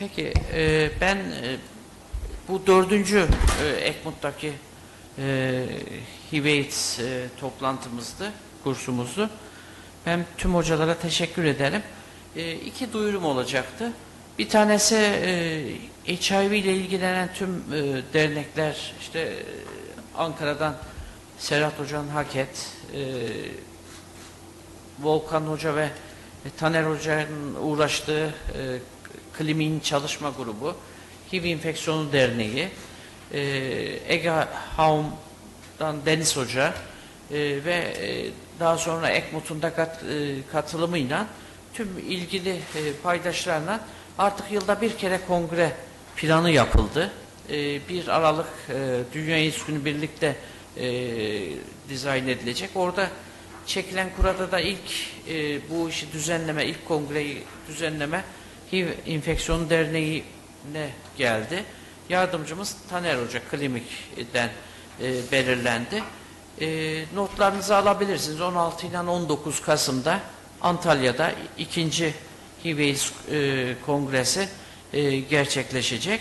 Peki e, ben e, bu dördüncü e, Ekmut'taki e, Hiveits e, toplantımızdı, kursumuzdu. Ben tüm hocalara teşekkür ederim. E, iki duyurum olacaktı. Bir tanesi e, HIV ile ilgilenen tüm e, dernekler, işte e, Ankara'dan Serhat Hoca'nın Haket, e, Volkan Hoca ve Taner Hoca'nın uğraştığı e, Klimin Çalışma Grubu, HIV İnfeksiyonu Derneği, e, Ege Haum'dan Deniz Hoca e, ve e, daha sonra Ekmut'un da kat, e, katılımıyla tüm ilgili e, paydaşlarla artık yılda bir kere kongre planı yapıldı. E, 1 Aralık e, Dünya AIDS Günü birlikte e, dizayn edilecek. Orada çekilen kurada da ilk e, bu işi düzenleme, ilk kongreyi düzenleme HIV İnfeksiyonu Derneği'ne geldi. Yardımcımız Taner Hoca klinikten e, belirlendi. E, notlarınızı alabilirsiniz. 16 ile 19 Kasım'da Antalya'da ikinci HIV e, kongresi e, gerçekleşecek.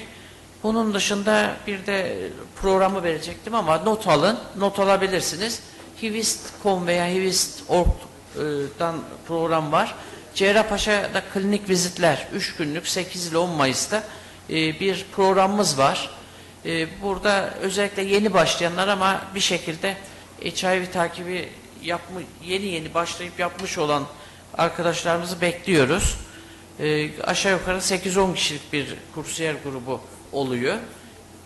Bunun dışında bir de programı verecektim ama not alın, not alabilirsiniz. Hivist.com veya Hivist.org'dan program var. Cerrahpaşa'da klinik vizitler 3 günlük 8 ile 10 Mayıs'ta e, bir programımız var. E, burada özellikle yeni başlayanlar ama bir şekilde HIV takibi yapmış, yeni yeni başlayıp yapmış olan arkadaşlarımızı bekliyoruz. E, aşağı yukarı 8-10 kişilik bir kursiyer grubu oluyor.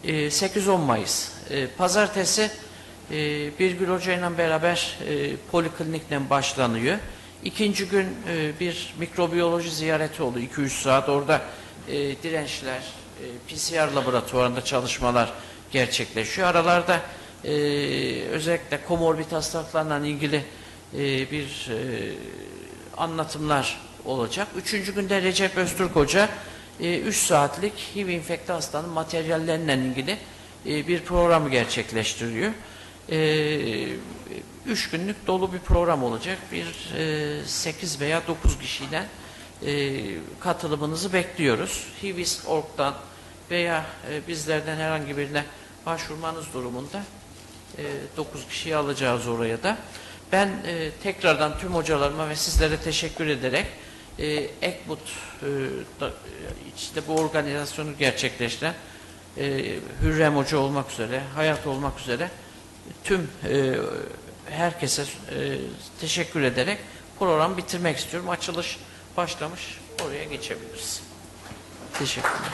E, 8-10 Mayıs. E, pazartesi e, Birgül Hoca ile beraber e, poliklinikle başlanıyor. İkinci gün e, bir mikrobiyoloji ziyareti oldu 2-3 saat. Orada e, dirençler, e, PCR laboratuvarında çalışmalar gerçekleşiyor. Aralarda e, özellikle komorbid hastalıklarla ilgili e, bir e, anlatımlar olacak. Üçüncü günde Recep Öztürk Hoca 3 saatlik HIV infekte hastanın materyalleriyle ilgili e, bir programı gerçekleştiriyor. 3 günlük dolu bir program olacak. Bir 8 veya 9 kişiden e, katılımınızı bekliyoruz. Hivist.org'dan veya e, bizlerden herhangi birine başvurmanız durumunda 9 kişiyi alacağız oraya da. Ben e, tekrardan tüm hocalarıma ve sizlere teşekkür ederek e, Ekmut e, da, e, bu organizasyonu gerçekleştiren e, Hürrem Hoca olmak üzere, Hayat olmak üzere tüm e, herkese e, teşekkür ederek programı bitirmek istiyorum. Açılış başlamış. Oraya geçebiliriz. Teşekkürler.